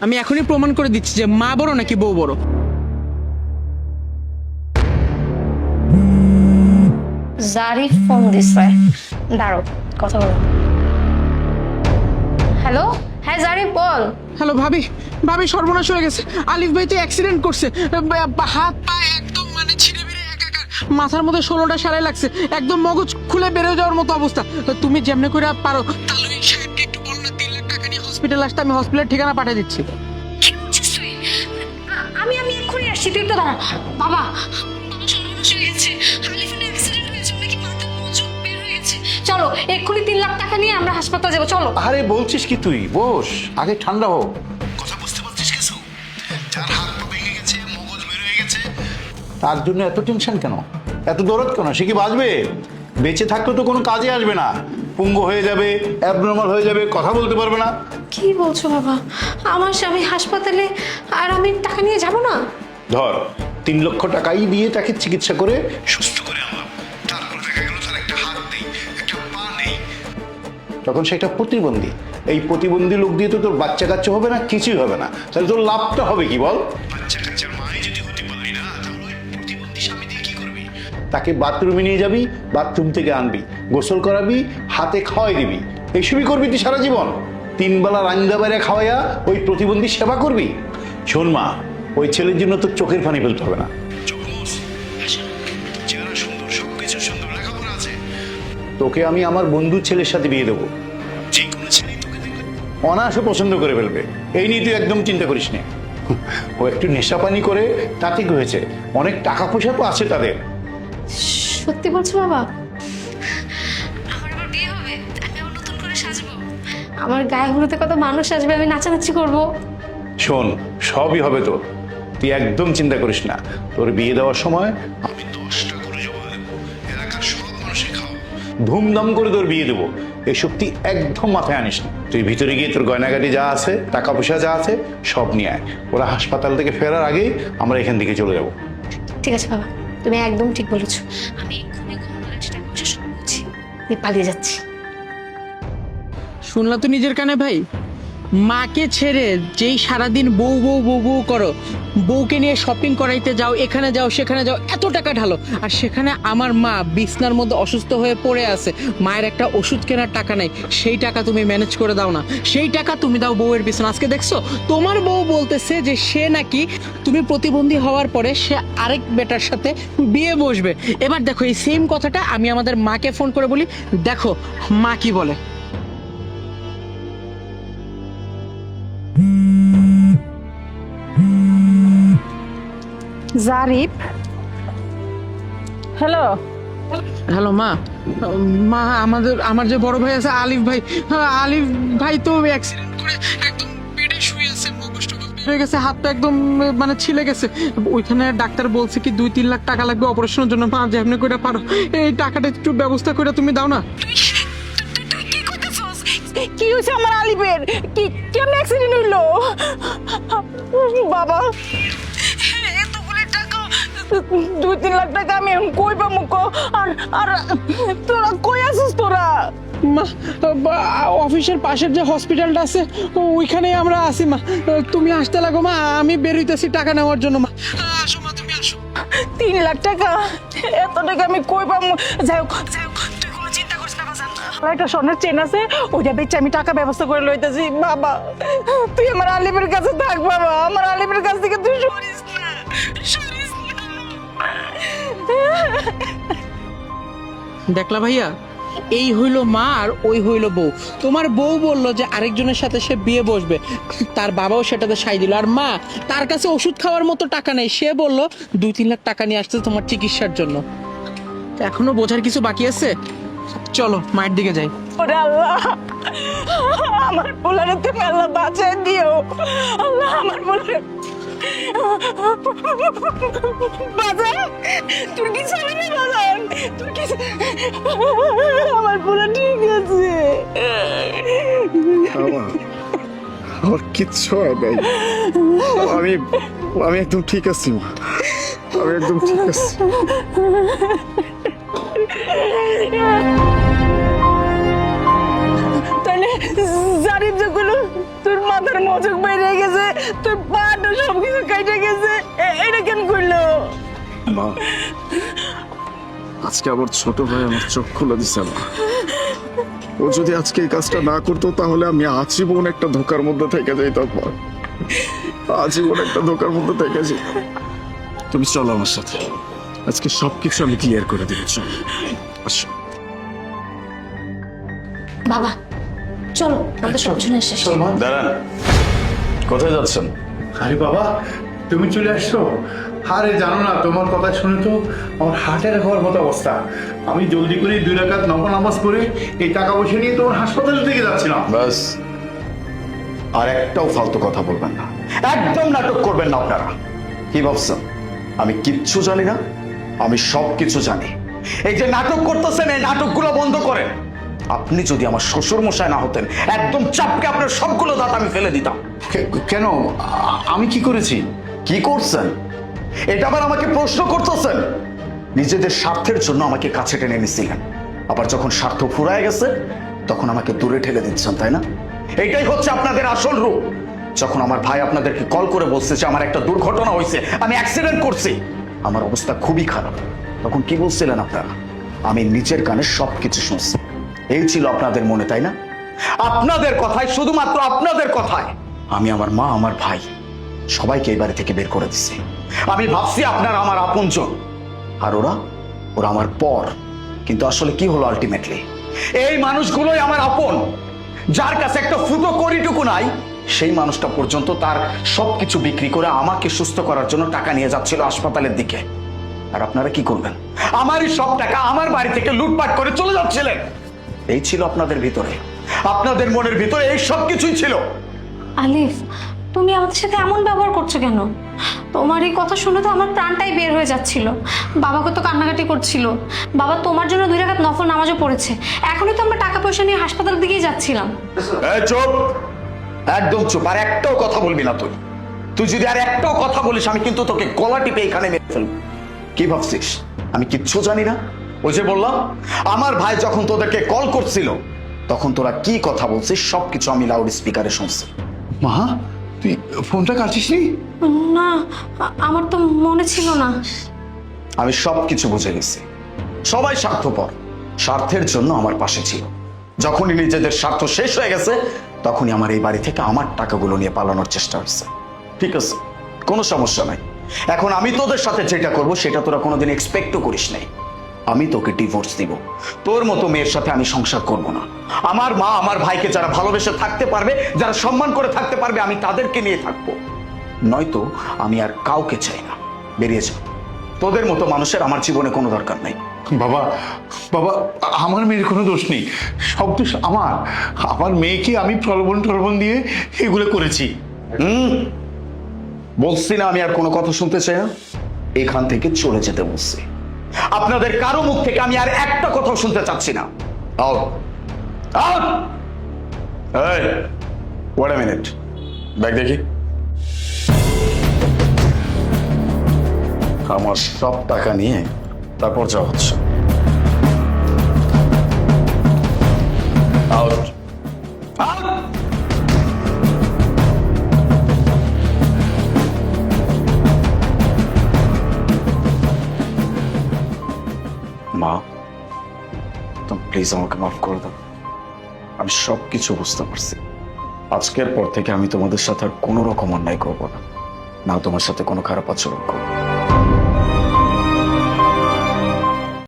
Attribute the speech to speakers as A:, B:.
A: আমি এখনই প্রমাণ করে দিচ্ছি যে মা বড় নাকি বউ বড়।
B: জারিফ ফোন দিছে দাঁড়ো কথা বলো। হ্যালো হ্যাঁ জারিফ বল।
A: হ্যালো ভাবি। ভাবি সর্বনাশ হয়ে গেছে। আলিফ ভাই তো অ্যাক্সিডেন্ট করছে। বা- হাত পা একদম মানে ছিঁড়ে বেড়ে একাকার। মাথার মধ্যে ষোলোটা সারাই লাগছে। একদম মগজ খুলে বেরো যাওয়ার মতো অবস্থা। তো তুমি যেমনি করে পারো হসপিটাল আসতে আমি হসপিটালের ঠিকানা পাঠিয়ে দিচ্ছি।
B: কি বলছিস তুই? আমি আমি এক্ষুনি আসছি তুই একটু দাঁড়া। বাবা চলো এক্ষুনি তিন লাখ টাকা নিয়ে আমরা হাসপাতাল যাব চলো।
C: আরে বলছিস কি তুই? বস আগে ঠান্ডা হোক কথা বুঝতে পারছিস কিছু যার হাত পা ভেঙে গেছে মগজ বের হয়ে গেছে। তার জন্য এত টেনশন কেন? এত দরদ কেন? সে কি বাঁচবে? বেঁচে থাকলে তো কোনো কাজে আসবে না। পুঙ্গ হয়ে যাবে অ্যাবনর্মাল হয়ে যাবে কথা বলতে পারবে না।
B: কি বলছো বাবা? আমার স্বামী হাসপাতালে আর আমি টাকা নিয়ে যাব না?
C: ধর তিন লক্ষ টাকাই দিয়ে তাকে চিকিৎসা করে সুস্থ করে আনলাম। তারপর দেখা গেল তার একটা হাত নেই একটা পা নেই। তখন সে একটা প্রতিবন্ধী। এই প্রতিবন্ধী লোক দিয়ে তো তোর বাচ্চা কাচ্চা হবে না কিছুই হবে না। তাহলে তোর লাভটা হবে কি বল? বাচ্চা কাচ্চার মাই যদি হতে পারলি না তাহলে প্রতিবন্ধী স্বামী দিয়ে কি করবি? তাকে বাথরুমে নিয়ে যাবি বাথরুম থেকে আনবি গোসল করাবি হাতে খাওয়াই দিবি। এইসবই করবি তুই সারা জীবন। তিন বেলা রান্দা বাইরে খাওয়াইয়া ওই প্রতিবন্ধী সেবা করবি। শোন মা, ওই ছেলের জন্য তোর চোখের পানি ফেলতে হবে না। তোকে আমি আমার বন্ধুর ছেলের সাথে বিয়ে দেবো। অনায়াসে পছন্দ করে ফেলবে। এই নিয়ে তুই একদম চিন্তা করিস না। ও একটু নেশা পানি করে তাতে ঠিক হয়েছে। অনেক টাকা পয়সা তো আছে তাদের।
B: সত্যি বলছো বাবা? আমার গায়ে হলুদে কত মানুষ আসবে আমি নাচানাচি করব।
C: শোন সবই হবে তো তুই একদম চিন্তা করিস না। তোর বিয়ে দেওয়ার সময় আমি দশটা করে জমা দেবো। এলাকার সব খাও। ধুমধাম করে তোর বিয়ে দেবো। এসব তুই একদম মাথায় আনিস না। তুই ভিতরে গিয়ে তোর গয়নাগাটি যা আছে টাকা পয়সা যা আছে সব নিয়ে আয়। ওরা হাসপাতাল থেকে ফেরার আগেই আমরা এখান থেকে চলে যাব।
B: ঠিক আছে বাবা তুমি একদম ঠিক বলেছ। এক্ষুনি আমি পালিয়ে যাচ্ছি।
A: শুনলা তো নিজের কানে ভাই? মাকে ছেড়ে যেই সারাদিন বউ বউ বউ বউ করো, বউকে নিয়ে শপিং করাইতে যাও, এখানে যাও, সেখানে যাও, এত টাকা ঢালো। আর সেখানে আমার মা বিছনার মধ্যে অসুস্থ হয়ে পড়ে আছে, মায়ের একটা ওষুধ কেনার টাকা নাই, সেই টাকা তুমি ম্যানেজ করে দাও না। সেই টাকা তুমি দাও বউয়ের পিছনে। আজকে দেখছ? তোমার বউ বলতেছে যে সে নাকি তুমি প্রতিবন্ধী হওয়ার পরে সে আরেক বেটার সাথে বিয়ে বসবে। এবার দেখো, এই সেম কথাটা আমি আমাদের মাকে ফোন করে বলি, দেখো, মা কি বলে?
D: জারিফ হ্যালো
A: হ্যালো মা মা আমাদের আমার যে বড় ভাই আছে আলিফ ভাই হ্যাঁ, আলিফ ভাই তো অ্যাক্সিডেন্ট করে একদম বেডে শুয়ে আছে হয়ে গেছে হাতটা একদম মানে ছিলে গেছে। ওইখানে ডাক্তার বলছে কি দুই তিন লাখ টাকা লাগবে অপারেশনের জন্য মা যেমনি করে পারো। এই টাকাটা একটু ব্যবস্থা করে তুমি দাও না।
D: কি হয়েছে আমার আলিফের? কি কেমন অ্যাক্সিডেন্ট হইল? বাবা। দুই তিন লাখ টাকা আমি এখন কই পাবো ক? আর আর তোরা কই আছিস তোরা?
A: মা অফিসের পাশের যে হসপিটালটা আছে ওইখানেই আমরা আছি মা। তুমি আসতে লাগো মা। আমি বেরোইতেছি টাকা নেওয়ার জন্য মা। আসো মা তুমি আসো।
D: তিন লাখ টাকা? এত টাকা আমি কই পাবো যাই হোক যাই হোক তুই কোনো চিন্তা করিস না বাজান একটা স্বর্ণের চেন আছে ওইটা বেচে আমি টাকা ব্যবস্থা করে লইতেছি। বাবা তুই আমার আলিমের কাছে থাক বাবা। আমার আলিমের কাছ থেকে
A: দেখলা ভাইয়া, এই হইল মা আর ওই হইল বউ। তোমার বউ বলল যে আরেকজনের সাথে সে বিয়ে বসবে, তার বাবাও সেটাতে সাই দিল। আর মা, তার কাছে ওষুধ খাওয়ার মতো টাকা নেই, সে বলল, দুই, তিন লাখ টাকা নিয়ে আসতে তোমার চিকিৎসার জন্য। এখনও বোঝার কিছু বাকি আছে? চলো, মায়ের দিকে যাই।
D: আমার পোলারে আল্লাহ বাঁচাই দিও। আমার পোলারে বাজান তোর কি বাজান? তোর কি আমার পোলা ঠিক আছে।
E: আমার আমার কিচ্ছু হয় নাই। আমি আমি একদম ঠিক আছি মা। আমি একদম ঠিক আছি।
D: তাহলে জারিফ যেগুলো তোর মাথার মজুক বেরিয়ে গেছে তোর পাটা সব কিছু কেটে গেছে। এটা কেন করল?
E: মা আজকে আমার ছোট ভাই আমার চোখ খুলে দিছে মা। ও যদি আজকে এই কাজটা না করতো তাহলে আমি আজীবন একটা ধোকার মধ্যে থেকে যাইতাম মা। আজীবন একটা ধোকার মধ্যে থেকে যাই। তুমি চলো আমার সাথে। আজকে সবকিছু আমি ক্লিয়ার করে দিব চলো। আসো।
B: বাবা চলো আমাদের সব শুনে শেষ
F: দাঁড়ান। কোথায় যাচ্ছেন?
C: আরে বাবা, তুমি চলে আসছো? আরে জানো না, তোমার কথা শুনে তো আমার হার্টের হওয়ার মতো অবস্থা। আমি জলদি করে দুই রাকাত নফল নামাজ করে এই টাকা পয়সা নিয়ে তোমার হাসপাতালের দিকে যাচ্ছিলাম।
F: বাস, আর একটাও ফালতু কথা বলবেন না। একদম নাটক করবেন না আপনারা। কি ভাবছেন? আমি কিচ্ছু জানি না, আমি সব কিছু জানি। এই যে নাটক করতেছেন, এই নাটকগুলো বন্ধ করেন। আপনি যদি আমার শ্বশুর মশাই না হতেন, একদম চাপকে আপনার সবগুলো দাঁত আমি ফেলে দিতাম।
C: কেন? আমি কি করেছি?
F: কি করছেন? এটা আবার আমাকে প্রশ্ন করতেছেন। নিজেদের স্বার্থের জন্য আমাকে কাছে টেনে নিছিলেন আবার যখন স্বার্থ ফুরায় গেছে, তখন আমাকে দূরে ঠেলে দিচ্ছেন, তাই না? এটাই হচ্ছে আপনাদের আসল রূপ। যখন আমার ভাই আপনাদেরকে কল করে বলছে যে আমার একটা দুর্ঘটনা হয়েছে, আমি অ্যাক্সিডেন্ট করছি, আমার অবস্থা খুবই খারাপ। তখন কি বলছিলেন আপনারা? আমি নিজের কানে সব কিছু শুনছি। এই ছিল আপনাদের মনে, তাই না? আপনাদের কথায়, শুধুমাত্র আপনাদের কথায়। আমি আমার মা, আমার ভাই সবাইকে এই থেকে বের করে দিছি। আমি ভাবছি আপনারা আমার আপনজন। আর ওরা ওরা আমার পর। কিন্তু আসলে কি হলো আলটিমেটলি এই মানুষগুলোই আমার আপন। যার কাছে একটা ফুটো করিটুকু নাই, সেই মানুষটা পর্যন্ত তার সবকিছু বিক্রি করে আমাকে সুস্থ করার জন্য টাকা নিয়ে যাচ্ছিল হাসপাতালের দিকে। আর আপনারা কি করবেন? আমারই সব টাকা আমার বাড়ি থেকে লুটপাট করে চলে যাচ্ছিলেন। এই ছিল আপনাদের ভিতরে। আপনাদের মনের ভিতরে এই সব কিছুই ছিল।
B: আলিফ, তুমি আমাদের সাথে এমন ব্যবহার করছ কেন? তোমার এই কথা শুনে তো আমার প্রাণটাই বের হয়ে যাচ্ছিল। বাবা কত কান্নাকাটি করছিল। বাবা তোমার জন্য দুই রাখাত নফল নামাজও পড়েছে। এখনই তো আমরা টাকা পয়সা নিয়ে হাসপাতালের দিকেই যাচ্ছিলাম।
F: চুপ! একদম চুপ, আর একটাও কথা বলবি না তুই। তুই যদি আর একটাও কথা বলিস, আমি কিন্তু তোকে গলা টিপে এখানে মেরে ফেলব। কি ভাবছিস? আমি কিচ্ছু জানি না। ওই যে বললাম, আমার ভাই যখন তোদেরকে কল করছিল, তখন তোরা কি কথা বলছিস, সবকিছু আমি লাউড স্পিকারে শুনছি।
C: মা তুই ফোনটা কাটিস নি
B: না আমার তো মনে ছিল না।
F: আমি সব কিছু বুঝে গেছি। সবাই স্বার্থপর। স্বার্থের জন্য আমার পাশে ছিল। যখনই নিজেদের স্বার্থ শেষ হয়ে গেছে তখনই আমার এই বাড়ি থেকে আমার টাকাগুলো নিয়ে পালানোর চেষ্টা হয়েছে। ঠিক আছে কোনো সমস্যা নাই। এখন আমি তোদের সাথে যেটা করব সেটা তোরা কোনোদিন এক্সপেক্টও করিস নাই। আমি তোকে ডিভোর্স দিব। তোর মতো মেয়ের সাথে আমি সংসার করব না। আমার মা আমার ভাইকে যারা ভালোবেসে থাকতে পারবে যারা সম্মান করে থাকতে পারবে আমি তাদেরকে নিয়ে থাকব। নয়তো আমি আর কাউকে চাই না। বেরিয়ে যা। তোদের মতো মানুষের আমার জীবনে কোনো দরকার নাই।
C: বাবা বাবা আমার মেয়ের কোনো দোষ নেই। সব দোষ আমার। আমার মেয়েকে আমি প্রলোভন টলবন দিয়ে এগুলো করেছি।
F: হুম? বলছি না আমি আর কোনো কথা শুনতে চাই না। এখান থেকে চলে যেতে বলছি। আপনাদের কারও মুখ থেকে আমি আর একটা কথাও শুনতে চাচ্ছি না। মিনিট ব্যাগ দেখি। আমার সব টাকা নিয়ে তারপর যা হচ্ছে। আউট। মা তুমি প্লিজ আমাকে মাফ করে দাও। আমি সব কিছু বুঝতে পারছি। আজকের পর থেকে আমি তোমাদের সাথে আর কোনো রকম অন্যায় করব না। না তোমার সাথে কোনো খারাপ আচরণ করব